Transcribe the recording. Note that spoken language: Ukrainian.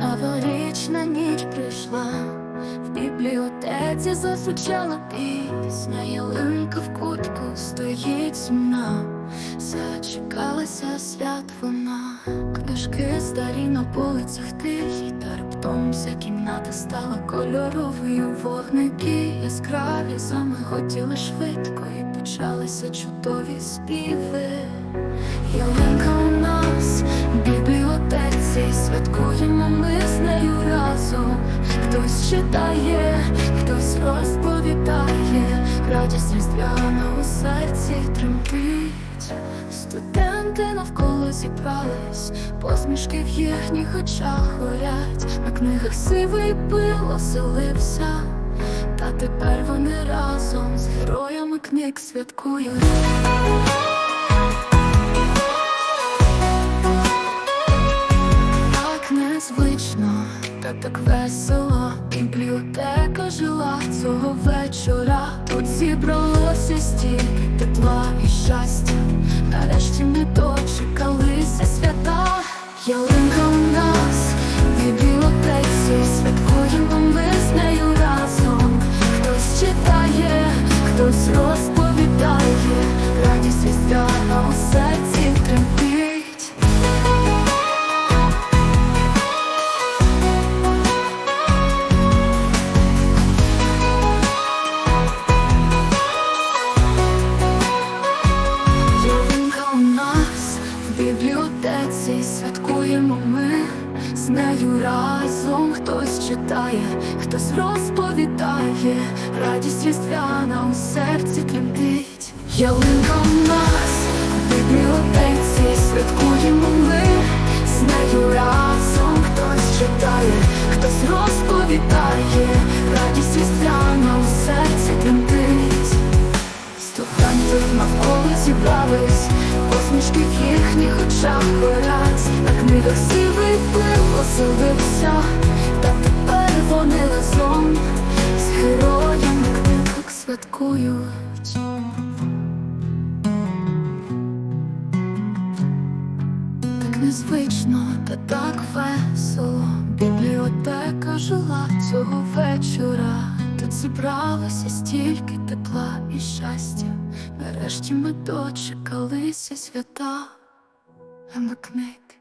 Новорічна ніч прийшла, в бібліотеці зазвучала пісня, ялинка в кутку стоїть сумна, зачекалася свят вона, книжки старі на полицях тихі, та раптом вся кімната стала кольоровою. Вогники яскраві замиготіли швидко, і почалися чудові співи. Читає, хтось розповідає, радість різдвяна у серці тремтить. Студенти навколо зібрались, посмішки в їхніх очах горять, на книгах сивий пил оселився. Та тепер вони разом з героями книг святкують. Так незвично, та так весело. Ялинка у нею разом. Хтось читає, хтось розповідає, радість різдвяна у серці тремтить. Ялинка у нас в бібліотеці, святкуємо ми з нею разом. Хтось читає, хтось розповідає, радість різдвяна у серці тремтить. Студенти навколо зібрались, посмішки в їхніх очах горять, на книгах сивий вплив оселився, та тепер вони разом з героями книжок святкують. Так незвично, та так весело. Бібліотека жила цього вечора. Тут зібралося стільки тепла і щастя. Нарешті ми дочекалися свята, а ми книг